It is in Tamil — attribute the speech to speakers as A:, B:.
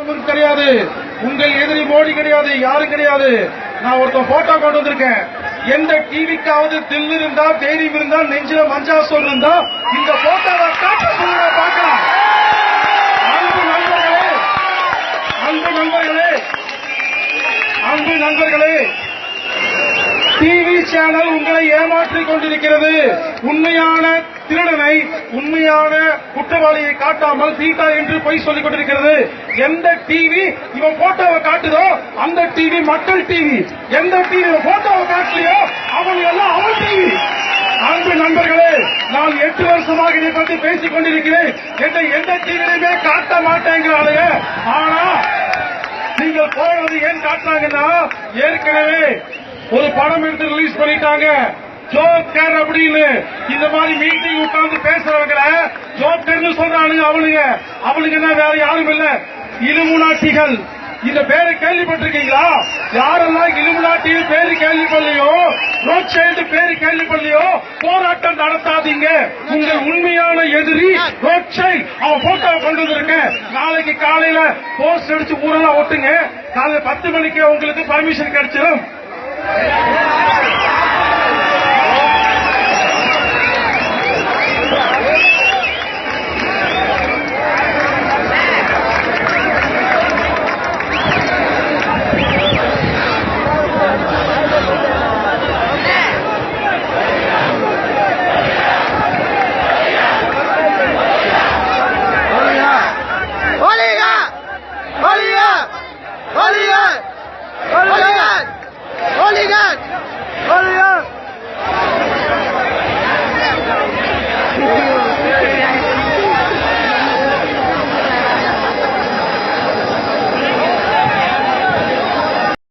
A: நமக்கு கிடையாது. உங்கள் எதிரி மோடி கிடையாது யாரும் கிடையாது. நான் ஒருத்தன் போட்டோ கொண்டு வந்திருக்கேன். எந்த டிவிக்காவது தில் இருந்தா தைரியம் இருந்தா நெஞ்சில மஞ்சா சொல் இருந்தா இந்த போட்டோவை காட்ட சொல்லுங்க பார்க்கலாம் அன்பு நண்பர்களே அன்பு நண்பர்களே அன்பு நண்பர்களே டிவி சேனல் உங்களை ஏமாற்றிக் கொண்டிருக்கிறது. உண்மையான திருடனை உண்மையான குற்றவாளியை காட்டாமல் தீட்டா என்று பொய் சொல்லிக் கொண்டிருக்கிறது. எந்த டிவி இவன் போட்டோவை காட்டுதோ அந்த டிவி மக்கள் டிவி எந்த டிவி போட்டோவை காட்டலையோ அவன் எல்லாம் அவன் டிவி அன்பு நண்பர்களே நான் எட்டு வருஷமாக இதை பற்றி பேசிக் கொண்டிருக்கிறேன். என்னை எந்த டிவிலையுமே காட்ட மாட்டேங்கிறாளுங்க ஆனா நீங்கள் போறது ஏன் காட்டினாங்கன்னா ஏற்கனவே ஒரு படம் எடுத்து ரிலீஸ் பண்ணிட்டாங்க. ஜோக்கர் அப்படின்னு. இந்த மாதிரி மீட்டிங் உட்கார்ந்து பேசுறவங்கள ஜோக்கர்னு சொல்றானுங்க அவனுங்க. அவளுக்கு என்ன வேற யாரும் இல்ல. இலுமுனாட்டிகள் இந்த பேரை கேள்விப்பட்டிருக்கீங்களா? யாரெல்லாம் இலுமுனாட்டியில் பேரு கேள்விப்படலையோ ரோட் சைடு பேரு கேள்விப்படலையோ போராட்டம் நடத்தாதீங்க. உங்கள் உண்மையான எதிரி ரோட் சைடு. அவன் போட்டோவை கொண்டு வந்திருக்கேன். நாளைக்கு காலையில போஸ்ட் அடிச்சு ஊரெல்லாம் ஒட்டுங்க. காலையில பத்து மணிக்கு உங்களுக்கு பர்மிஷன் கிடைச்சிடும் Yeah.